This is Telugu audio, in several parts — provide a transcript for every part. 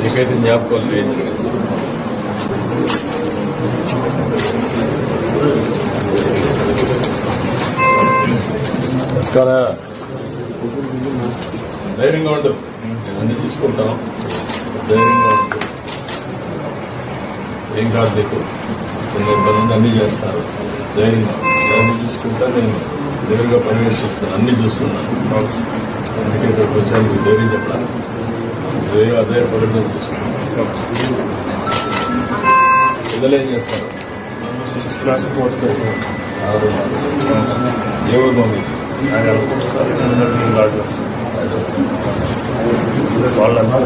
నీకైతే జ్ఞాపకాలు లేదు నమస్కారం ధైర్యంగా ఉండు నేను అన్ని చూసుకుంటాం ధైర్యంగా ఉండు ఏం కాదు నీకు కొన్ని ఇబ్బంది అన్ని చేస్తారు ధైర్యంగా ఉండు. అన్ని చూసుకుంటా నేను దగ్గరగా పర్యవేక్షిస్తాను అన్ని చూస్తున్నాను అందుకే ఇక్కడికి వచ్చాను మీకు ధైర్యం చెప్పాలి అదే పిల్లలు ఏం చేస్తారు? సిక్స్త్ క్లాస్ ఫోర్త్ క్లాస్ ఆరు. ఏ ఊరు మమ్మీ ఆయన అనుకుంటున్నారు వాళ్ళంతా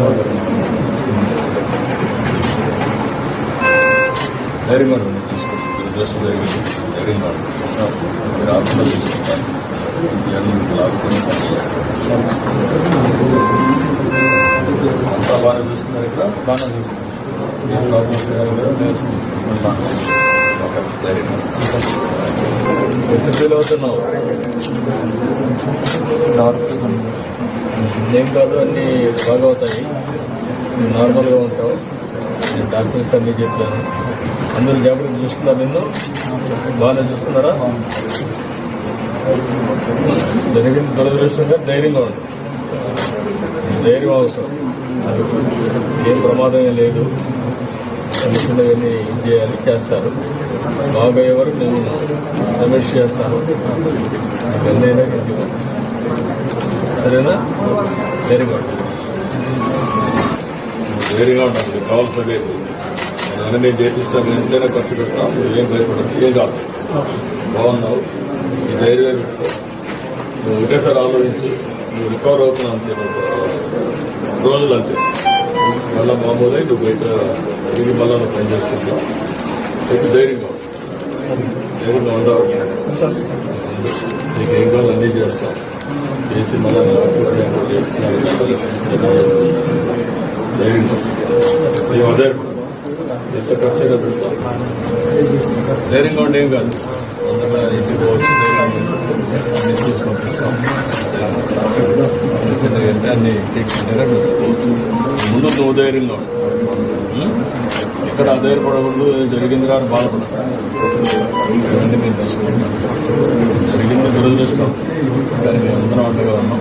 ధైర్యంగా ఉండండి తీసుకొచ్చి దృష్టి జరిగింది ధైర్యంగా ఉండండి మీరు ఆత్మ తీసుకుంటారు. ఇవన్నీ పని చేస్తారు. బాగా చూస్తున్నారు ఇక్కడ. బాగానే ఏం ప్రాబ్లమ్స్ ఓకే ఫీల్ అవుతున్నావు ఏం కాదు అన్నీ బాగా అవుతాయి. నార్మల్గా ఉంటావు. నేను డాక్టర్స్ అన్నీ చెప్పాను. అందరూ జాగ్రత్త చూస్తున్నారు నిన్ను. బాగానే చూస్తున్నారా? జరిగిన దురదృష్టంగా ధైర్యంగా ఉంది ధైర్యం అవసరం. ఏం ప్రమాదం లేదు. చిన్న చిన్నవన్నీ చేయాలి? చేస్తారు. బాగోయే వరకు నేను సమీక్ష చేస్తాను. ఎన్నైనా ఇంటికి పంపిస్తాను సరేనా? ధైర్యంగా గుడ్ ధైర్యంగా ఉండాలి. నీకు కావాల్సిన లేదు నేను నేను చేపిస్తాను. ఎంతైనా ఖర్చు పెడతాను. ఏం భయపడదు ఏం కాదు. బాగున్నావు. ఈ ధైర్యం పెట్టుకో. నువ్వు ఒకేసారి ఆలోచించి. నువ్వు రికవర్ అవుతున్నావు అంతే. రోజులు అంతే. మళ్ళా మామూలే నువ్వు బయట తిరిగి మళ్ళా నువ్వు పని చేసుకుంటావు. చెప్పి ధైర్యంగా ధైర్యంగా ఉండవు నీకు ఏం కావాలి అన్నీ చేస్తాం. చేసి మళ్ళీ చేస్తున్నావు ధైర్యంగా మేము అదే ఎంత ఖర్చైనా పెడతాం ధైర్యంగా ఉండి ఏం కాదు. అందరూ ఇంటికి పోవచ్చు. ధైర్యంగా పంపిస్తాం చిన్న చిన్నగా అన్ని ట్రీట్మెంట్ అయినా ముందు ఉదైర్యంగా ఉంది. ఇక్కడ అధైర్యపడకూడదు జరిగింది కానీ బాధపడదు జరిగింది దురదృష్టం దాన్ని మేము అందరం అంతగా ఉన్నాం